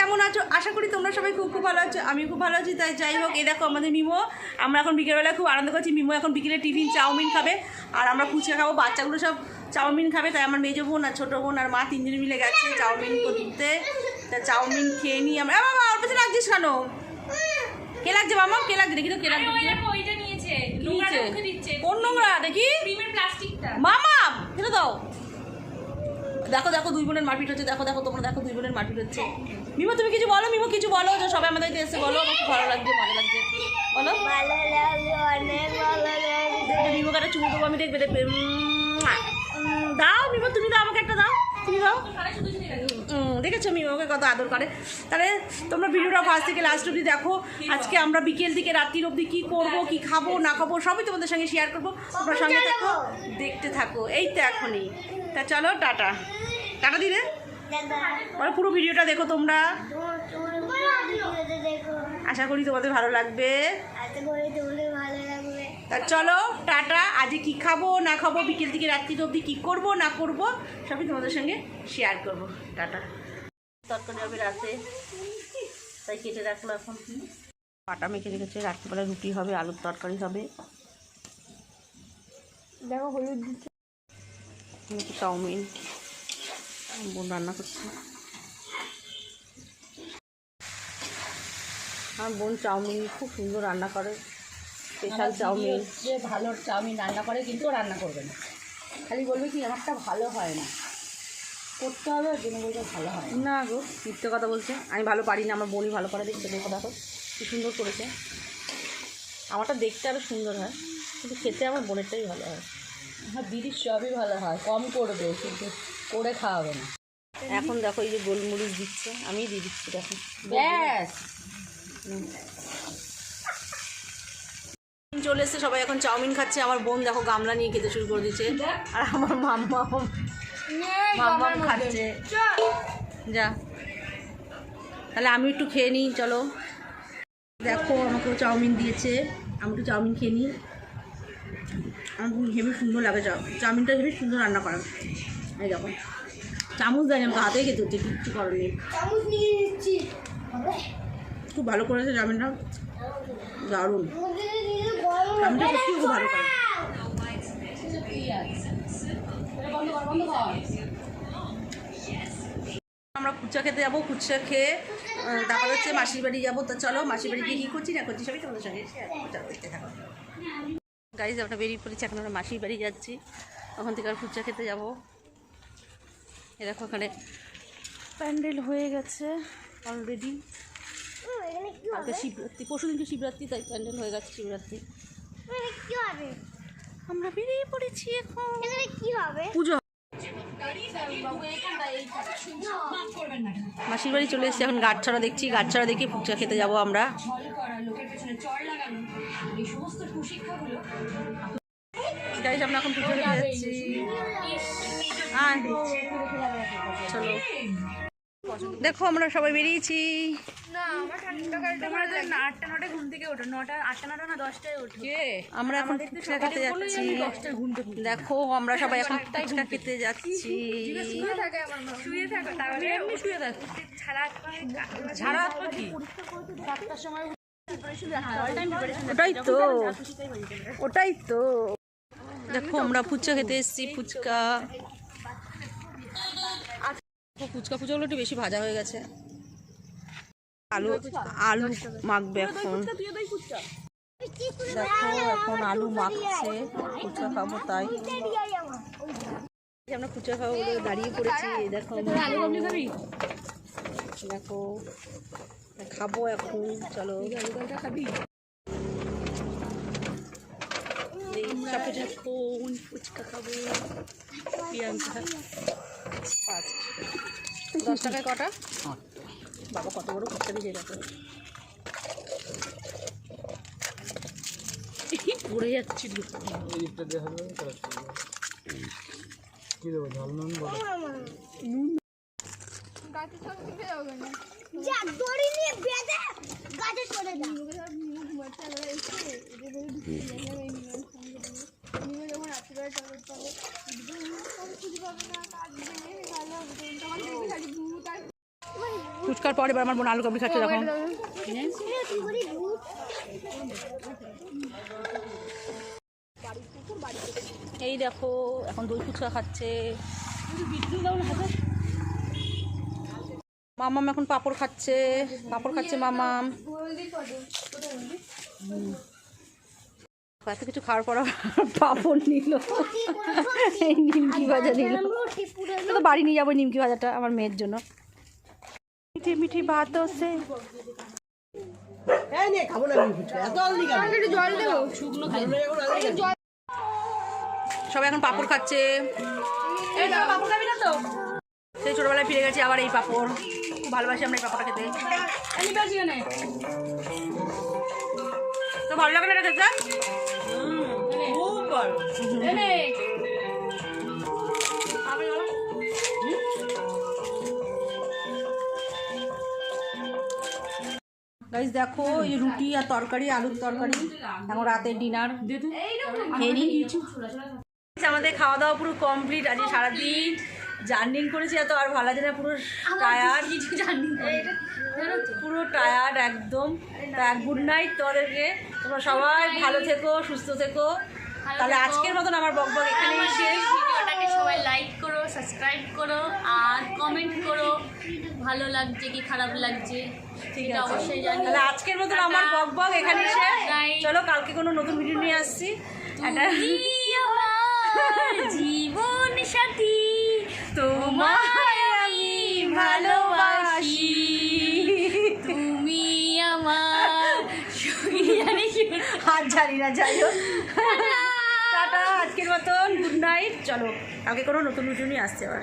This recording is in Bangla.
কেমন আছো? আশা করি তোমরা সবাই খুব খুব ভালো আছো আমি খুব ভালো আছি তাই যাই হোক এই দেখো আমাদের মিমো আমরা এখন বিকেলবেলা খুব আনন্দ করছি মিমো এখন বিকেলে টিফিন চাউমিন খাবে আর আমরা ফুচকা খাব বাচ্চাগুলো সব চাউমিন খাবে তাই আমার মেজো বোন আর ছোটো বোন আর মা তিনজন মিলে গেছে চাউমিন করতে। তা চাউমিন খেয়ে নিই আমরা বাবা ওর পেছনে লাগছিস কেন? কে লাগছে মামা? কে লাগছে? দেখি তো কে লাগছে। কোন নোংরা? দেখি। ক্রিমের প্লাস্টিকটা মামা ফেলে দাও দেখো দেখো দুই বোনের মারপিট হচ্ছে দেখো দেখো তোমরা দেখো দুই বোনের মারপিট হচ্ছে। মিমো তুমি কিছু বলো মিমো কিছু বলো যে সবাই আমাদের এসে বলো আমার খুব ভালো লাগছে ভালো লাগছে। বলো। মিমোকে একটা চুমু দেবো আমি দেখবে দেখবে। দাও মিমো তুমি দাও আমাকে একটা দাও। তুমি দাও সবাই শুধু শুধু দেখো উম, কত আদর করে। তাহলে তোমরা ভিডিওটা ফার্স্ট থেকে লাস্ট অবধি দেখো। আজকে আমরা বিকেল থেকে রাত্রির অবধি কী করব কী খাব না খাব সবই তোমাদের সঙ্গে শেয়ার করব। তোমরা সঙ্গে থাকো দেখতে থাকো। এই তো এখনই। তা চলো টাটা। টাটা দিলে? পুরো ভিডিওটা দেখো তোমরা। দেখো। আশা করি তোমাদের ভালো লাগবে। তা চলো টাটা। আজকে কি খাব না খাব বিকেল থেকে রাত্রি অবধি কী করব না করব সবই তোমাদের সঙ্গে শেয়ার করব। টাটা। তরকারি হবে রাতে তাই কেটে রাখল এখন। পাটা মেখে রেখেছে রাত্রিবেলা রুটি হবে আলুর তরকারি হবে। দেখো হলুদ দিচ্ছে। চাউমিন। বোন রান্না করছে। আমার বোন চাউমিন খুব সুন্দর রান্না করে স্পেশাল চাউমিন। যে ভালো চাউমিন রান্না করে কিন্তু রান্না করবে না। খালি বলবে কি আমারটা ভালো হয় না। করতে হবে ওর জন্য বলতে ভালো হয় না। গো মিথ্যে কথা বলছে। আমি ভালো পারি না আমার বোনই ভালো করে দেখতে দেখো দেখো কি সুন্দর করেছে। আমারটা দেখতে আরও সুন্দর হয় কিন্তু খেতে আমার বোনেরটাই ভালো হয়। হ্যাঁ দিদির সবই ভালো হয় কম করবে কিন্তু করে খাওয়াবে না। এখন দেখো এই যে গোলমরিচ দিচ্ছে আমিই দিয়ে দিচ্ছি দেখো। ব্যাস! চলে এসছে সবাই এখন চাউমিন খাচ্ছে। আমার বোন দেখো গামলা নিয়ে খেতে শুরু করে দিচ্ছে। আর আমার মাম্মা মাম্মা খাচ্ছে। যা। তাহলে আমি একটু খেয়ে নিই চলো। দেখো আমাকেও চাউমিন দিয়েছে। আমি একটু চাউমিন খেয়ে নিই। আমার হেবি সুন্দর লাগে চাউ চাউমিনটা হেবি সুন্দর রান্না করা। এই দেখো। চামচ দেয় আমাকে হাতেই খেতে হচ্ছে কিচ্ছু করার নেই। চামচ নিয়ে নিচ্ছি। খুব ভালো করেছে চাউমিনটা দারুণ। চাউমিনটা সত্যি খুব ভালো করে। আমরা ফুচকা খেতে যাব ফুচকা খেয়ে তারপর হচ্ছে মাসির বাড়ি যাব। তো চলো, মাসির বাড়ি গিয়ে কী করছি, না করছি সবই তোমাদের সঙ্গে দেখতে থাকো। গাড়ি আমরা বেরিয়ে পড়েছি, এখন আমরা মাসির বাড়ি যাচ্ছি। ওখান থেকে আর ফুচকা খেতে যাব। এ দেখো ওখানে প্যান্ডেল হয়ে গেছে অলরেডি শিবরাত্রি পরশু দিনকে শিবরাত্রি? তাই প্যান্ডেল হয়ে গেছে শিবরাত্রি। কি হবে? আমরা বেরিয়ে পড়েছি এখন। কি হবে? পুজো মাসির বাড়ি চলে এসেছি এখন গাছছড়া দেখছি। গাছছড়া দেখে ফুচকা খেতে যাব আমরা। এখন ফুচকা খেতে যাচ্ছি। চলো। দেখো আমরা সবাই বেরিয়েছি। আমরা এখন ফুচকা খেতে যাচ্ছি। দেখো আমরা সবাই এখন ফুচকা খেতে যাচ্ছি। শুয়ে থাকো তাহলে এমনি শুয়ে থাকো। ছাড়া ঝাড়া কি? ওটাই তো। ওটাই তো। দেখো আমরা ফুচকা খেতে এসেছি ফুচকা। ফুচকা ফুচকাগুলো একটু বেশি ভাজা হয়ে গেছে। আলু আলু মাখবে এখন। দেখো এখন আলু মাখছে ফুচকা খাব তাই। আমরা ফুচকা খাব বলে দাঁড়িয়ে পড়েছি দেখো দেখো খাব এখন চলো। খাবি? ফুচকা খাব। দশ টাকায় কটা? বাবা কত বড় খরচা দিয়ে দেখো পড়ে যাচ্ছিল যা দড়ি নিয়ে বেঁধে গাছে ফুচকার পরে আমার বোন আলু কাবলি খাচ্ছে দেখো এই দেখো এখন দই ফুচকা খাচ্ছে। মামাম এখন পাপড় খাচ্ছে। পাপড় খাচ্ছে মামাম। এত কিছু খাওয়ার পর পাপড় নিল। এই নিমকি ভাজা নিল। তো বাড়ি নিয়ে যাব নিমকি ভাজাটা আমার মেয়ের জন্য। মিঠি মিঠি ভাত সে সবাই এখন পাপড় খাচ্ছে। সেই ছোটবেলায় ফিরে গেছি আবার এই পাপড়। খুব ভালোবাসি আমরা এই পাপড়টা খেতে। তো ভালো লাগে না খেতে? গাইজ দেখো, এই রুটি আর তরকারি, আলুর তরকারি। এখন রাতের ডিনার। আমাদের খাওয়া দাওয়া পুরো কমপ্লিট আজকে সারাদিন জার্নিং করেছি, এত আর ভালো লাগে না, পুরো টায়ার্ড পুরো টায়ার একদম। গুড নাইট তোমাদেরকে। তোমরা সবাই ভালো থেকো, সুস্থ থেকো। তাহলে আজকের মতন আমার বক বক এখানেই শেষ। ভিডিওটাকে সবাই লাইক করো সাবস্ক্রাইব করো আর কমেন্ট করো। ভালো লাগছে কি খারাপ লাগছে? ঠিক আছে। অবশ্যই জানি তাহলে আজকের মতন আমার বক বক এখানেই শেষ। চলো কালকে কোনো নতুন ভিডিও নিয়ে আসছি। একটা জীবন সাথী। তোমায় আমি ভালোবাসি। তুমি আমার হাত জানি না যাই হোক। আজকের মতন গুড নাইট চলো আগে কোনো নতুন নতুনই আসছে আবার।